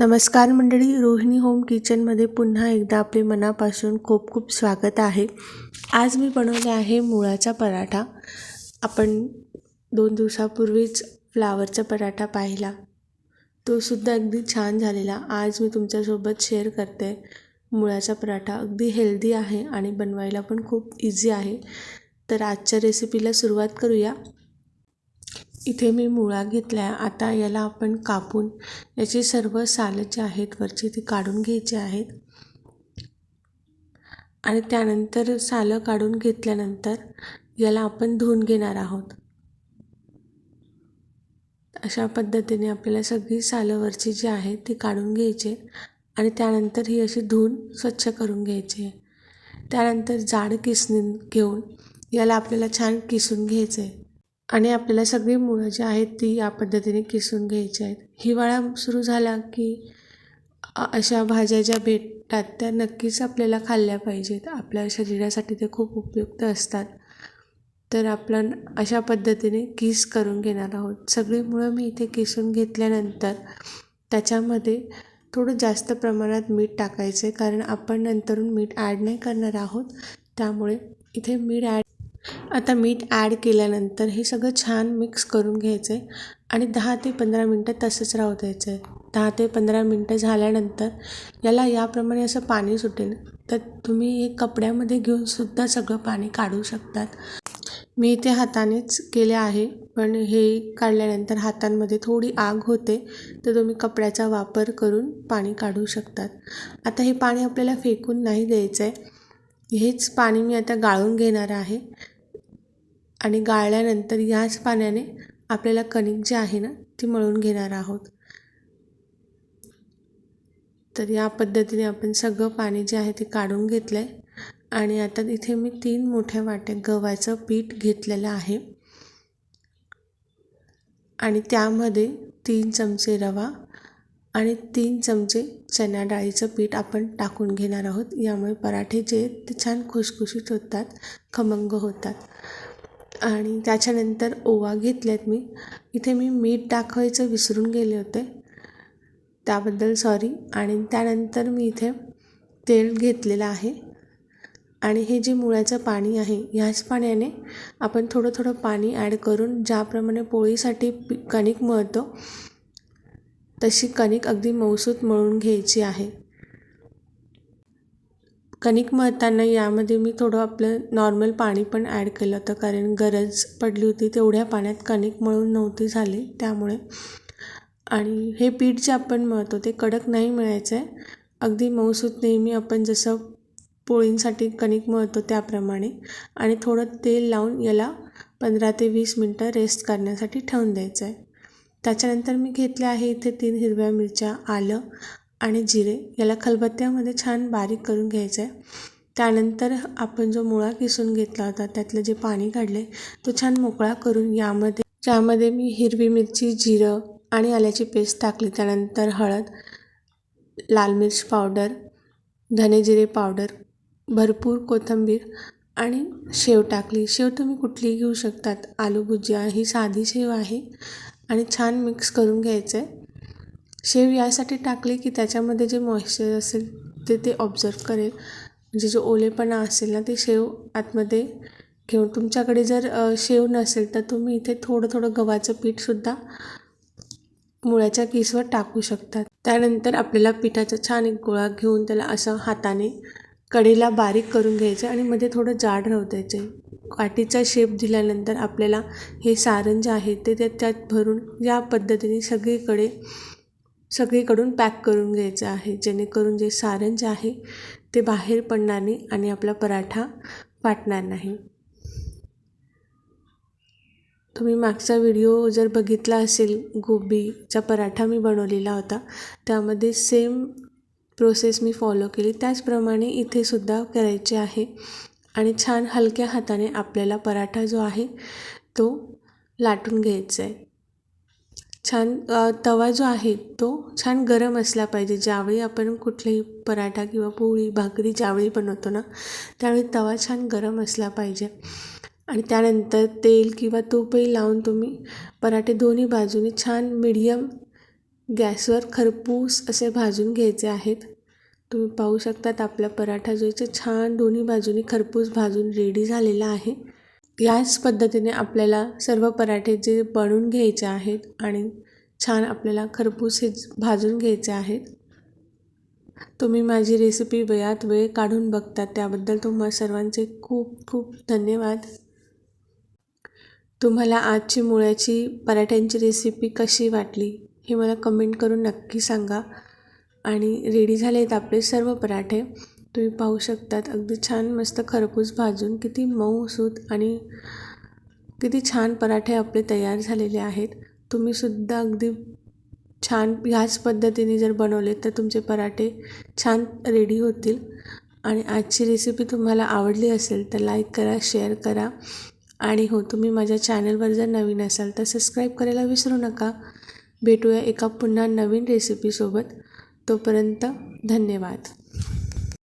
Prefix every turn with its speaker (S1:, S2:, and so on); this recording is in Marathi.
S1: नमस्कार मंडळी रोहिणी होम किचनमध्ये पुन्हा एकदा आपले मनापासून खूप खूप स्वागत आहे. आज मी बनवले आहे मुळाचा पराठा. आपण दोन दिवसापूर्वीच फ्लावरचा पराठा पाहिला. तो सुद्धा अगदी छान झालेला. आज मी तुमच्यासोबत शेअर करते. मुळाचा पराठा अगदी हेल्दी आहे आणि बनवायला पण खूप इझी आहे. तर आजच्या रेसिपीला सुरुवात करूया. इथे मी मुळा घेतला आहे आता याला आपण कापून याची सर्व सालं जी आहेत वरची ती काढून घ्यायची आहेत. आणि त्यानंतर सालं काढून घेतल्यानंतर याला आपण धुवून घेणार आहोत. अशा पद्धतीने आपल्याला सगळी सालंवरची जी आहेत ती काढून घ्यायची. आणि त्यानंतर ही अशी धुवून स्वच्छ करून घ्यायची. आहे त्यानंतर जाड किसणी घेऊन याला आपल्याला छान किसून घ्यायचं आहे आणि आपल्याला सगळी मुळं जी आहेत ती या पद्धतीने किसून घ्यायची आहेत. हिवाळा सुरू झाला की अशा भाज्या ज्या भेटतात त्या नक्कीच आपल्याला खाल्ल्या पाहिजेत. आपल्या शरीरासाठी ते खूप उपयुक्त असतात. तर आपण अशा पद्धतीने किस करून घेणार आहोत. सगळी मुळं मी इथे किसून घेतल्यानंतर त्याच्यामध्ये थोडं जास्त प्रमाणात मीठ टाकायचं आहे कारण आपण नंतरून मीठ ॲड नाही करणार आहोत. त्यामुळे इथे मीठ ॲड आता मीठ ॲड केल्यानंतर हे सगळं छान मिक्स करून घ्यायचं आहे आणि दहा ते पंधरा मिनटं तसंच राहू द्यायचं आहे दहा ते पंधरा मिनटं झाल्यानंतर याला याप्रमाणे असं पाणी सुटेल. तर तुम्ही हे कपड्यामध्ये घेऊनसुद्धा सगळं पाणी काढू शकतात. मी ते हातानेच केले आहे. पण हे काढल्यानंतर हातांमध्ये थोडी आग होते तर तुम्ही कपड्याचा वापर करून पाणी काढू शकतात. आता हे पाणी आपल्याला फेकून नाही द्यायचं आहे हेच पाणी मी आता गाळून घेणार आहे. आणि गाळल्यानंतर याच पाण्याने आपल्याला कणिक जी आहे ना ती मळून घेणार आहोत. तर या पद्धतीने आपण सगळं पाणी जे आहे ते काढून घेतलं आहे आणि आता इथे मी तीन मोठ्या वाट्या गव्हाचं पीठ घेतलेलं आहे. आणि त्यामध्ये तीन चमचे रवा आणि तीन चमचे चणा डाळीचं पीठ आपण टाकून घेणार आहोत. यामुळे पराठे जे आहेत ते छान खुशखुशीत होतात खमंग होतात. आणि त्याच्यानंतर ओवा घेतल्यात मी. इथे मी मीठ दाखवायचं विसरून गेले होते. त्याबद्दल सॉरी आणि त्यानंतर मी इथे तेल घेतलेलं आहे. आणि हे जे मुळ्याचं पाणी आहे ह्याच पाण्याने आपण थोडं थोडं पाणी ॲड करून ज्याप्रमाणे पोळीसाठी कणिक मळतो तशी कणिक अगदी मऊसूत मळून घ्यायची आहे. कणिक मळताना यामध्ये मी थोडं आपलं नॉर्मल पाणी पण ॲड केलं होतं कारण गरज पडली होती. तेवढ्या पाण्यात कणिक मळून नव्हती झाली त्यामुळे. आणि हे पीठ जे आपण मळतो ते कडक नाही मिळायचं आहे. अगदी मऊसूत नेहमी आपण जसं पोळींसाठी कणिक मळतो त्याप्रमाणे. आणि थोडं तेल लावून याला पंधरा ते वीस मिनटं रेस्ट करण्यासाठी ठेवून द्यायचं आहे. त्याच्यानंतर मी घेतले आहे इथे तीन हिरव्या मिरच्या आलं आणि जिरे याला खलबत्त्यामध्ये छान बारीक करून घ्यायचं आहे त्यानंतर आपण जो मुळा किसून घेतला होता त्यातलं जे पाणी काढले तो छान मोकळा करून यामध्ये ज्यामध्ये मी हिरवी मिरची जिरं आणि आल्याची पेस्ट टाकली. त्यानंतर हळद लाल मिर्च पावडर धने जिरे पावडर भरपूर कोथिंबीर आणि शेव टाकली. शेव तुम्ही कुठलीही घेऊ शकतात. आलू भुजिया ही साधी शेव आहे आणि छान मिक्स करून घ्यायचं आहे शेव यासाठी टाकले की त्याच्यामध्ये जे मॉइश्चर असेल ते ते ऑब्झर्व करेल. म्हणजे जो ओलेपणा असेल ना ते शेव आतमध्ये घेऊन तुमच्याकडे जर शेव नसेल तर तुम्ही इथे थोडं थोडं गव्हाचं पीठसुद्धा मुळ्याच्या किसवर टाकू शकतात. त्यानंतर आपल्याला पिठाचा छान एक गोळा घेऊन त्याला असं हाताने कडीला बारीक करून घ्यायचं आणि मध्ये थोडं जाड राहू द्यायचे. वाटीचा शेप दिल्यानंतर आपल्याला हे सारण जे आहे ते त्यात भरून या पद्धतीने सगळीकडे सगळीकडून पॅक करून घ्यायचं आहे. जेणेकरून जे सारण जे आहे ते बाहेर पडणार नाही आणि आपला पराठा फाटणार नाही. तुम्ही मागचा व्हिडिओ जर बघितला असेल गोबीचा पराठा मी बनवलेला होता त्यामध्ये सेम प्रोसेस मी फॉलो केली. त्याचप्रमाणे इथे सुद्धा करायचे आहे. आणि छान हलक्या हाताने आपल्याला पराठा जो आहे तो लाटून घ्यायचा आहे. छान तवा जो आहे तो छान गरम असला पाहिजे. ज्यावेळी आपण कुठलेही पराठा किंवा पोळी भाकरी ज्यावेळी बनवतो ना त्यावेळी तवा छान गरम असला पाहिजे. आणि त्यानंतर तेल किंवा तूपही लावून तुम्ही पराठे दोन्ही बाजूने छान मिडियम गॅसवर खरपूस असे भाजून घ्यायचे आहेत. तुम्ही पाहू शकतात आपला पराठा जो आहे छान दोन्ही बाजूनी खरपूस भाजून रेडी झालेला आहे. याच पद्धतीने आपल्याला सर्व पराठे जे बनवून घ्यायचे आहेत आणि छान आपल्याला खरपूस हे भाजून घ्यायचे आहेत. तुम्ही माझी रेसिपी वेळात वेळ काढून बघतात त्याबद्दल तुम्हा सर्वांचे खूप खूप धन्यवाद. तुम्हाला आजची मुळ्याची पराठ्यांची रेसिपी कशी वाटली हे मला कमेंट करून नक्की सांगा. आणि रेडी झाले आहेत आपले सर्व पराठे. तुम्ही पाहू शकतात. अगदी छान मस्त खरपूस भाजून किती मऊसूत आणि किती छान पराठे आपले तयार झालेले आहेत. तुम्हीसुद्धा अगदी छान ह्याच पद्धतीने जर बनवले तर तुमचे पराठे छान रेडी होतील. आणि आजची रेसिपी तुम्हाला आवडली असेल तर लाईक करा शेअर करा. आणि हो तुम्ही माझ्या चॅनलवर जर नवीन असाल तर सबस्क्राईब करायला विसरू नका. भेटूया एका पुन्हा नवीन रेसिपीसोबत तोपर्यंत धन्यवाद.